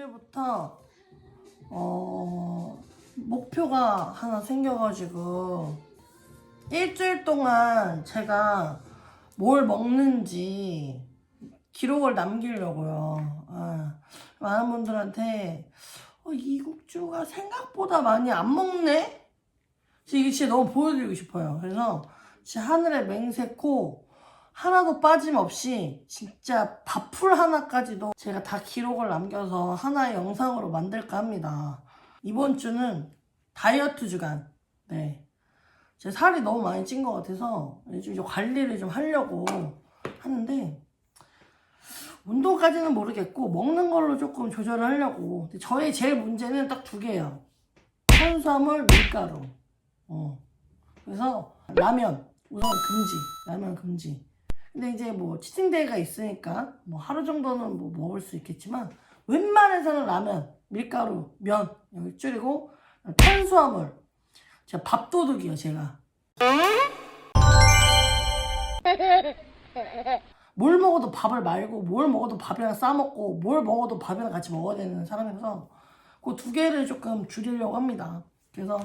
오늘부터 어 목표가 하나 생겨가지고 일주일 동안 제가 뭘 먹는지 기록을 남기려고요. 아, 많은 분들한테 어, 이국주가 생각보다 많이 안 먹네? 이게 진짜 너무 보여드리고 싶어요. 그래서 진짜 하늘에 맹세코 하나도 빠짐없이 진짜 밥풀 하나까지도 제가 다 기록을 남겨서 하나의 영상으로 만들까 합니다. 이번 주는 다이어트 주간. 네. 제 살이 너무 많이 찐 것 같아서 요즘 이제 관리를 좀 하려고 하는데 운동까지는 모르겠고 먹는 걸로 조금 조절을 하려고. 근데 저의 제일 문제는 딱 두 개예요. 탄수화물, 밀가루. 어. 그래서 라면 우선 금지. 라면 금지. 근데 이제 뭐 치팅데이가 있으니까 뭐 하루 정도는 뭐 먹을 수 있겠지만 웬만해서는 라면, 밀가루, 면 여기 줄이고 탄수화물. 제가 밥도둑이요 제가. 뭘 먹어도 밥을 말고 뭘 먹어도 밥이랑 싸 먹고 뭘 먹어도 밥이랑 같이 먹어야 되는 사람이라서 그 두 개를 조금 줄이려고 합니다. 그래서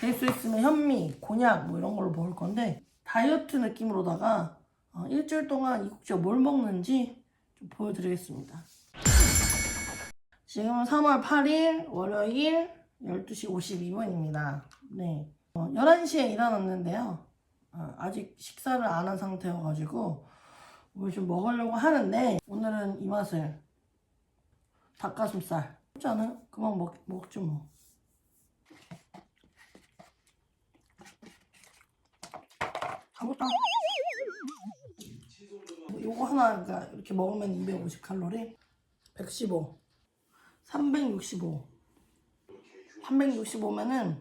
될 수 있으면 현미, 곤약 뭐 이런 걸로 먹을 건데 다이어트 느낌으로다가 어, 일주일 동안 이국주가 뭘 먹는지 좀 보여드리겠습니다. 지금은 3월 8일 월요일 12시 52분입니다. 네. 어, 11시에 일어났는데요. 어, 아직 식사를 안 한 상태여가지고 뭘 좀 먹으려고 하는데 오늘은 이 맛을 닭가슴살 않아요? 그만 먹, 먹죠 뭐 가보다 요거 하나 그러니까 이렇게 먹으면 250칼로리? 115 365 365면은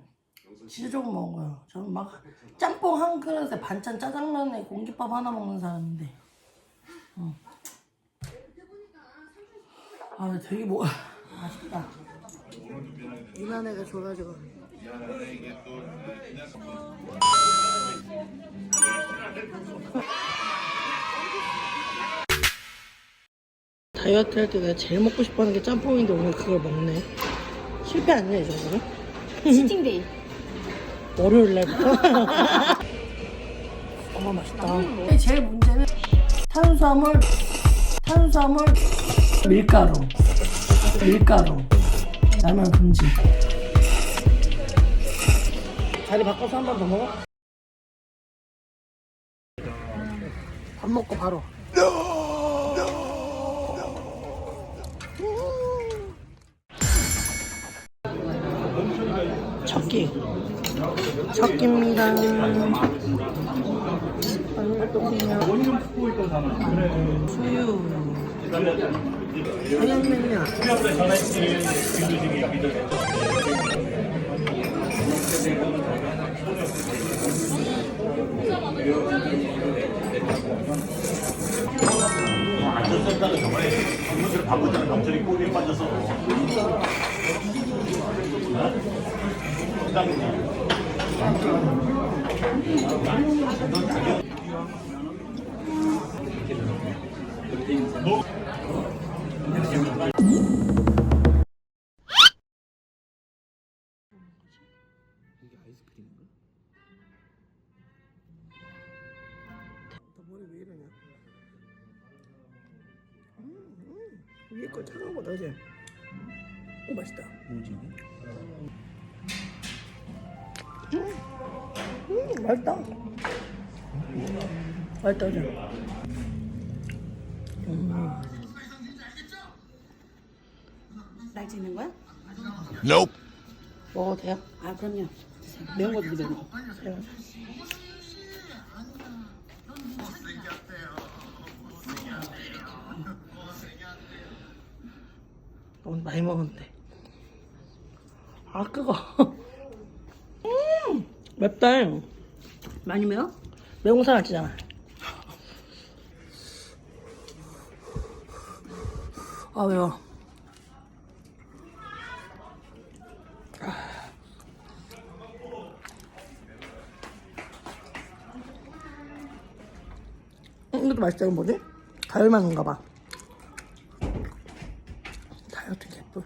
진짜 조금 거예요. 저는 막 짬뽕 한 그릇에 반찬 짜장면에 공깃밥 하나 먹는 사람인데. 어. 아 되게 뭐 맛있다. 유난애가 줘가지고 다이어트 할 때 내가 제일 먹고 싶어 하는 게 짬뽕인데 오늘 그걸 먹네 실패 아니야 이 정도면? 치팅데이. 월요일 날부터? 어마 맛있다. 제일 문제는 탄수화물, 탄수화물, 밀가루, 밀가루, 라면 금지. 자리 바꿔서 한 번 더 먹어? 밥 먹고 바로. 첫끼. 첫끼입니다. 수유. 짜장면이야. 안전 센터가 저번에 방문을 바꿨잖아. 경찰이 꼬리에 빠져서. 너 맛있다, 그지? 음, 날 찍는 거야? 먹어도 돼요? 아 그럼요. 매운 거 드세요. 네. 너무 많이 먹었는데. 아, 그거. 음, 맵다. 많이 매워? 매운 사람 찌잖아. 아, 매워. 음, 이것도 맛있다. 이거 뭐지? 가열만인가 봐. 다이어트 개뿔.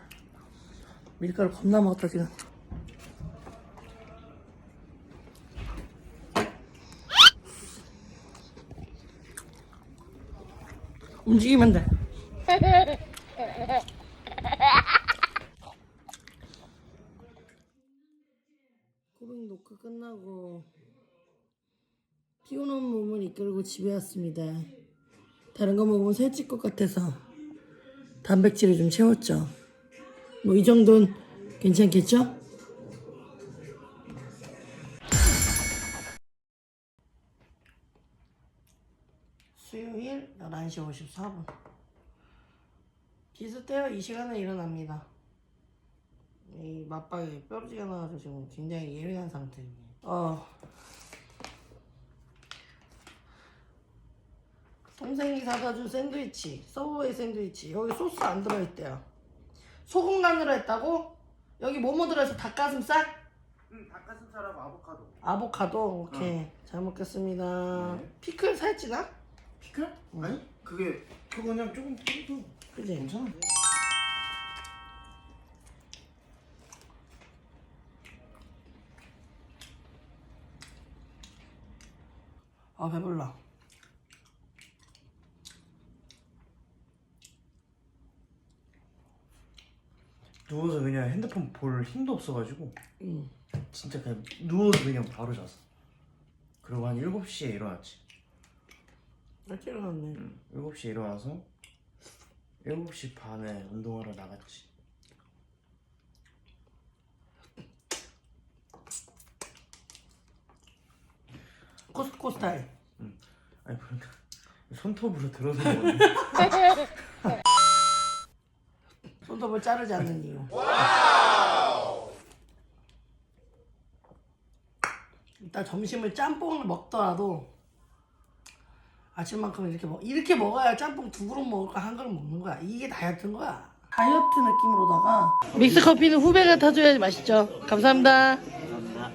밀가루 겁나 먹었다 지금 움직이면 돼 코빙 노크 끝나고 피곤한 몸을 이끌고 집에 왔습니다. 다른 거 먹으면 살찔 것 같아서 단백질을 좀 채웠죠. 뭐 이 정도는 괜찮겠죠? 수요일 11시 54분. 비슷해요. 이 시간에 일어납니다. 이 맞박에 뼈지가 나와서 지금 굉장히 예민한 상태입니다. 어. 동생이 사다 준 샌드위치, 서브웨이 샌드위치. 여기 소스 안 들어있대요. 소금 간으로 했다고? 여기 뭐뭐 들어있어? 닭가슴살? 응, 닭가슴살하고 아보카도. 아보카도? 오케이. 잘 먹겠습니다. 피클 살찌나? 피클? 아니, 그게 그거 그냥 조금 뿌려도 그지? 괜찮아. 아, 배불러. 누워서 그냥 핸드폰 볼 힘도 없어가지고 응. 진짜 그냥 누워서 그냥 바로 잤어. 그리고 한 7시에 일어났지. 일찍 일어났네. 응. 7시에 일어나서 7시 반에 운동하러 나갔지. 코스코 스타일. 아니 그러니까 손톱으로 들어서 먹었네. 손톱을 자르지 않는 이유. 일단 점심을 짬뽕을 먹더라도 아침만큼 이렇게 먹 이렇게 먹어야 짬뽕 두 그릇 먹을까 한 그릇 먹는 거야. 이게 다이어트인 거야. 다이어트 느낌으로다가 믹스 커피는 후배가 타줘야지 맛있죠. 감사합니다.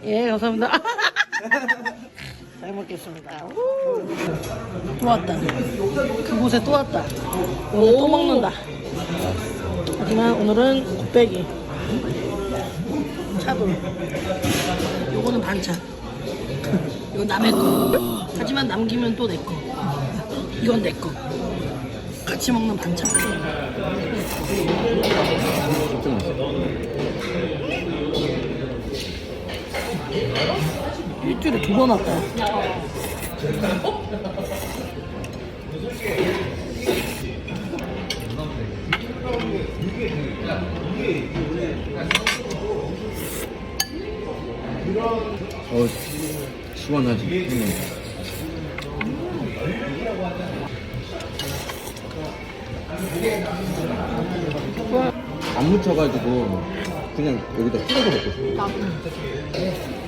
예, 감사합니다. 잘 먹겠습니다. 우. 또 왔다. 그곳에 또 왔다. 오늘 또 먹는다. 하지만 오늘은 곱빼기 차돌 요거는 반찬 이건 남의 거 하지만 남기면 또 내 거 이건 내 거 같이 먹는 반찬 일주일에 두 번 왔다 어, 시원하지. 응. 안 묻혀가지고 그냥 여기다 찍어서 먹고 싶어.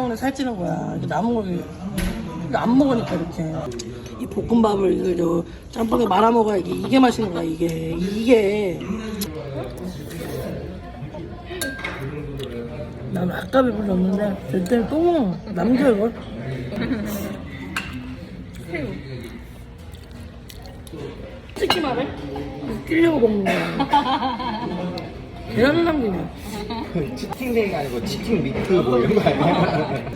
문에 살찌는 거야. 이렇게 남은 걸 이거 안 먹으니까 이렇게 이 볶음밥을 이거 저 짬뽕에 말아 먹어야 이게 이게 맛있는 거야. 이게 이게 난 아까 배불렀는데 절대 또. 남겨 이걸. 솔직히 말해. 웃기려고 먹는 거야. 계란을 남기냐. 치팅데이가 아니고 치팅 미트 뭐 이런 거 아니야?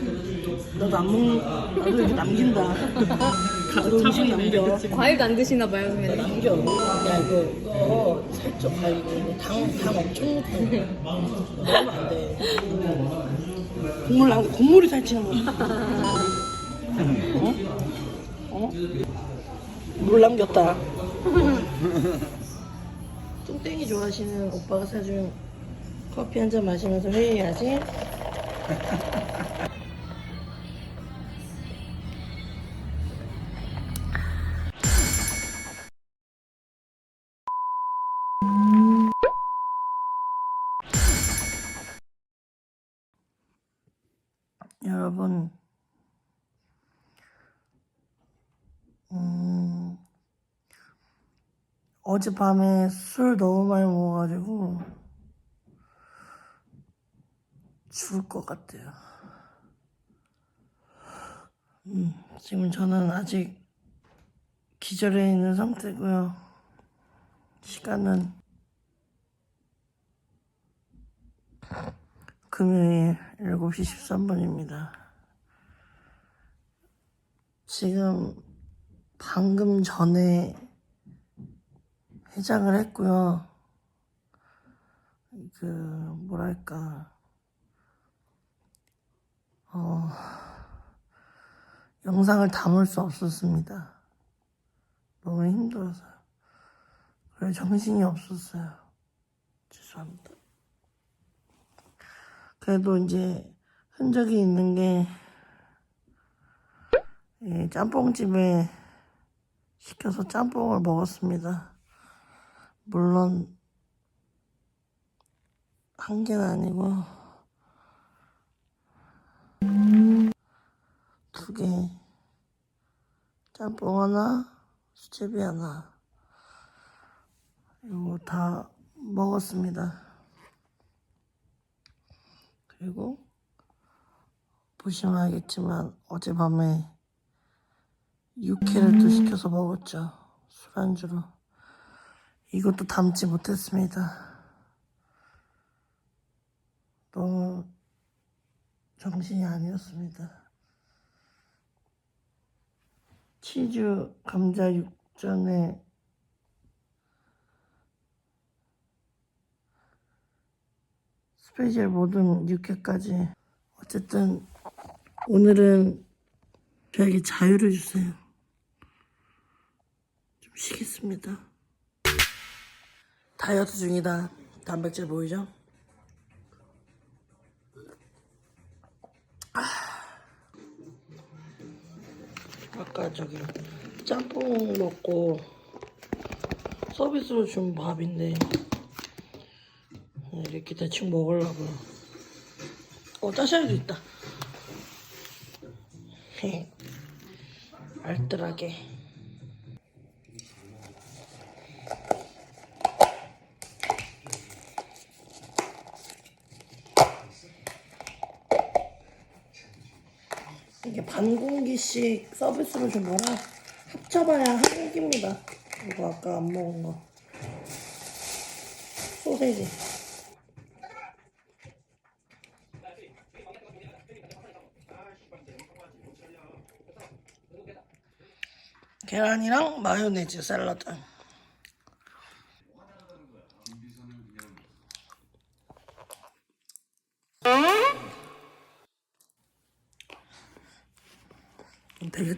나도 안 먹는, 나도 이제 남긴다. 너 음식 남겨. 과일도 안 드시나 봐요, 선배님. 남겨. 야 이거 이거 살쪄 과일 이거 당당 엄청 높아. 먹으면 안 돼. 국물 남겨. 국물이 살찌는 거야. 어? 어? 물 남겼다. 뚱땡이 좋아하시는 오빠가 사준 커피 한 잔 마시면서 회의해야지. 여러분, 음, 어젯밤에 술 너무 많이 먹어가지고 죽을 것 같아요. 음, 지금 저는 아직 기절해 있는 상태고요. 시간은 금요일 7시 13분입니다. 지금 방금 전에 해장을 했고요. 그 뭐랄까 어 영상을 담을 수 없었습니다. 너무 힘들어서요. 그래 정신이 없었어요. 죄송합니다. 그래도 이제 흔적이 있는 게 예, 짬뽕집에 시켜서 짬뽕을 먹었습니다. 물론 한 개는 아니고 두 개. 짬뽕 하나, 수제비 하나. 이거 다 먹었습니다. 그리고 보시면 알겠지만 어젯밤에 육회를 또 시켜서 먹었죠. 술안주로. 이것도 담지 못했습니다. 너무 정신이 아니었습니다. 치즈 감자 육전에 스페셜 모든 육회까지 어쨌든 오늘은 저에게 자유를 주세요. 좀 쉬겠습니다. 다이어트 중이다. 단백질 보이죠? 아까 저기 짬뽕 먹고 서비스로 준 밥인데 이렇게 대충 먹으려고요. 어 짜샤이도 있다. 알뜰하게 반 공기씩 서비스로 준 거라 합쳐봐야 한 공기입니다. 이거 아까 안 먹은 거. 소세지. 계란이랑 마요네즈 샐러드.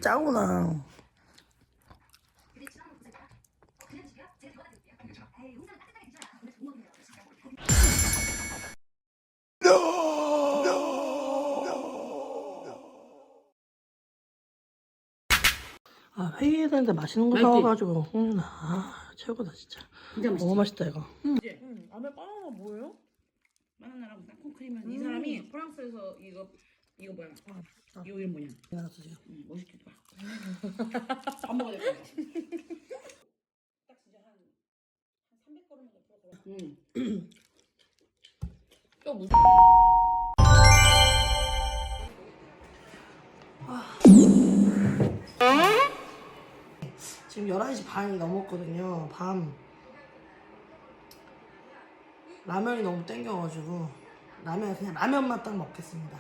짜구나. 아 회의해야 되는데 맛있는 거 맛있지? 사와가지고 응, 아 최고다 진짜 진짜 맛있지? 너무 맛있다 이거 안에 바나나 뭐예요? 바나나랑 땅콩 크림은 이 사람이 프랑스에서 이거 이거 뭐야? 진짜. 이거 이름 뭐냐? 하나 드세요 응, 멋있게 봐. 밥 먹어야 될 거야. 딱 진짜 한 한 300걸음 정도 풀어. 응. 또 무슨? 지금 11시 반이 넘었거든요 밤 라면이 너무 땡겨가지고 라면 그냥 라면만 딱 먹겠습니다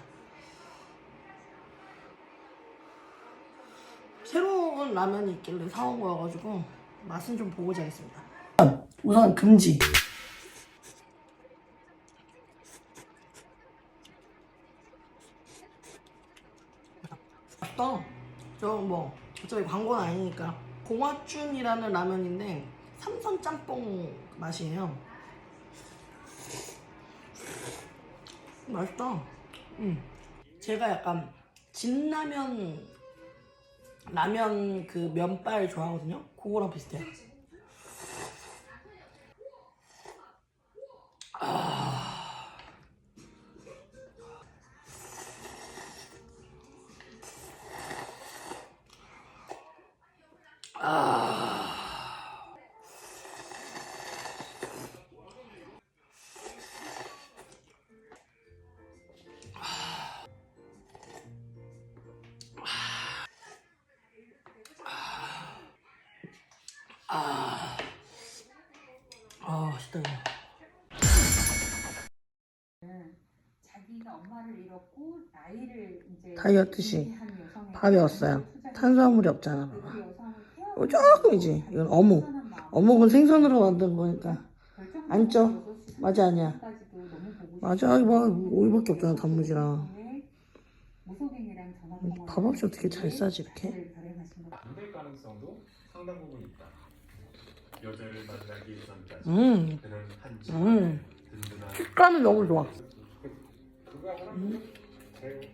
라면이 있길래 사온 거여가지고 맛은 좀 보고 자겠습니다. 우선 금지. 맛있다. 저뭐 어차피 광고는 아니니까 공화춘이라는 라면인데 삼선 짬뽕 맛이에요. 맛있다. 음. 제가 약간 진라면 라면 그 면발 좋아하거든요. 그거랑 비슷해요. 아, 맛있다 이거. 자기가 엄마를 잃었고 나이를 이제 다이어트식. 여성에게 밥이 없어요. 투자를 탄수화물이 없잖아. 그 여성을 어, 조금이지. 이건 어묵. 마음. 어묵은 생선으로 만든 거니까. 결정적으로 안 쪄. 여섯 시 맞아, 아니야. 30분까지도 너무 보고 맞아, 싶어서 뭐 오이밖에 없잖아 단무지랑. 그 무속인이랑 전화 음, 통화를 밥 없이 어떻게 잘 싸지, 이렇게? 자살을 발행하신 것 안될 가능성도 상당 부분 있다. 여자를 만나기 전까지 음, 그는 한 음. 집안의 든든한 식감이 너무 좋아. 그가 하는 제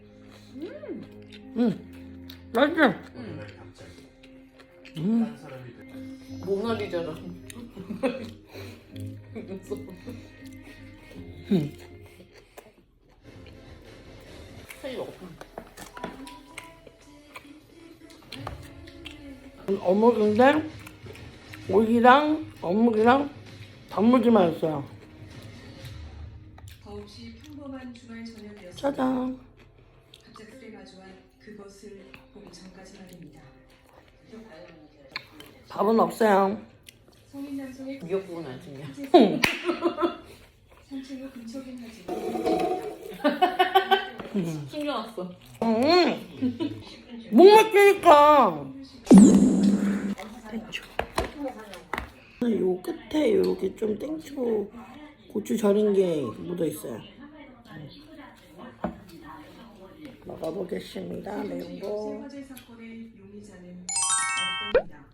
음, 맛있지? 어느 날 갑자기 음, 딴 사람이 된 모나리자잖아. 살이 먹었다. 어묵인데 오이랑 어묵이랑 단무지만 있어요. 더없이 평범한 주말 저녁이었습니다. 짜잔. 갑작스레 마주한 그것을 보기 전까지 말입니다. 밥은 없어요. 성인 남성의 미역국은 안 찍냐? 산책 후 근처긴 하지만 숨겨놨어. 음, 목 막히니까. 땡초. 요 끝에 요렇게 좀 땡초 고추 절인 게 묻어 있어요. 먹어보겠습니다. 매운 거. 화재 사건의 용의자는 없습니다.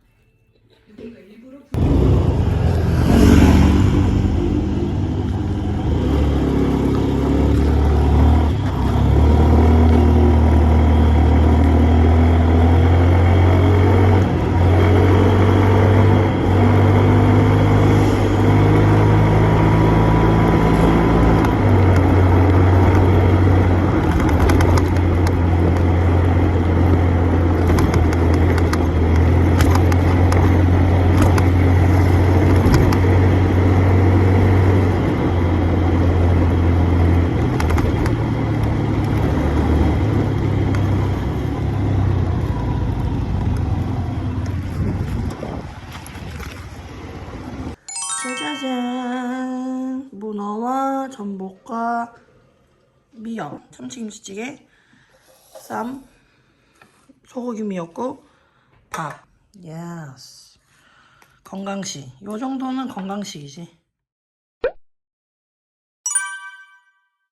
누군가 일부러 짜자잔 문어와 전복과 미역 참치김치찌개 쌈 소고기 미역국 밥. 예스 건강식. 요 정도는 건강식이지